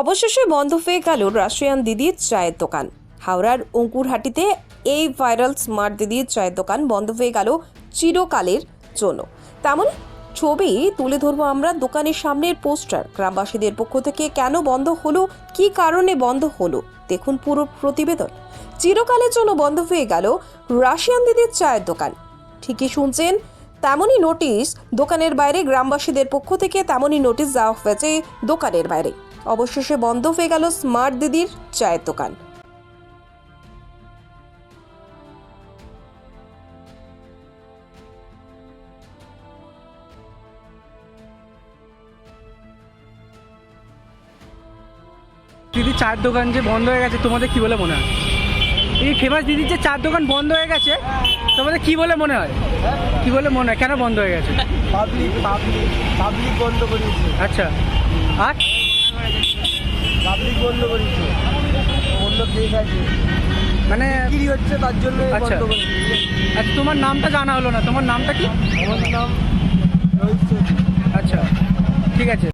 অবশেষে বন্ধ হয়ে গেল রাশিয়ান দিদির চায়ের দোকান। হাওড়ার অঙ্কুরহাটিতে এই ভাইরাল স্মার্ট দিদির চায়ের দোকান বন্ধ হয়ে গেল চিরকালের জন্য। তেমন ছবি তুলে ধরবো আমরা দোকানের সামনের পোস্টার। গ্রামবাসীদের পক্ষ থেকে কেন বন্ধ হলো? কী কারণে বন্ধ হলো? দেখুন পুরো প্রতিবেদন। চিরকালের জন্য বন্ধ হয়ে গেল রাশিয়ান দিদির চায়ের দোকান। ঠিকই শুনছেন, তেমনই নোটিশ দোকানের বাইরে গ্রামবাসীদের পক্ষ থেকে তেমনই নোটিশ দেওয়া হয়েছে দোকানের বাইরে। অবশেষে বন্ধ হয়ে গেল স্মার্ট দিদির চায়ের দোকান। দিদি চার দোকান যে বন্ধ হয়ে গেছে তোমাদের কি বলে মনে হয়? এই ফেমাস দিদির যে চার দোকান বন্ধ হয়ে গেছে তোমাদের কি বলে মনে হয়? কি বলে মনে হয়? কেন বন্ধ হয়ে গেছে? পাবলিক পাবলিক পাবলিক বন্ধ করিয়েছে আচ্ছা। আর? পাবলিক বন্ধ করেছে অন্য কেস আছে। মানে বিক্রি হচ্ছে তার জন্য আচ্ছা। আচ্ছা তোমার নামটা জানা হলো না। তোমার নামটা কি? আমার নাম রোহিত আচ্ছা ঠিক আছে।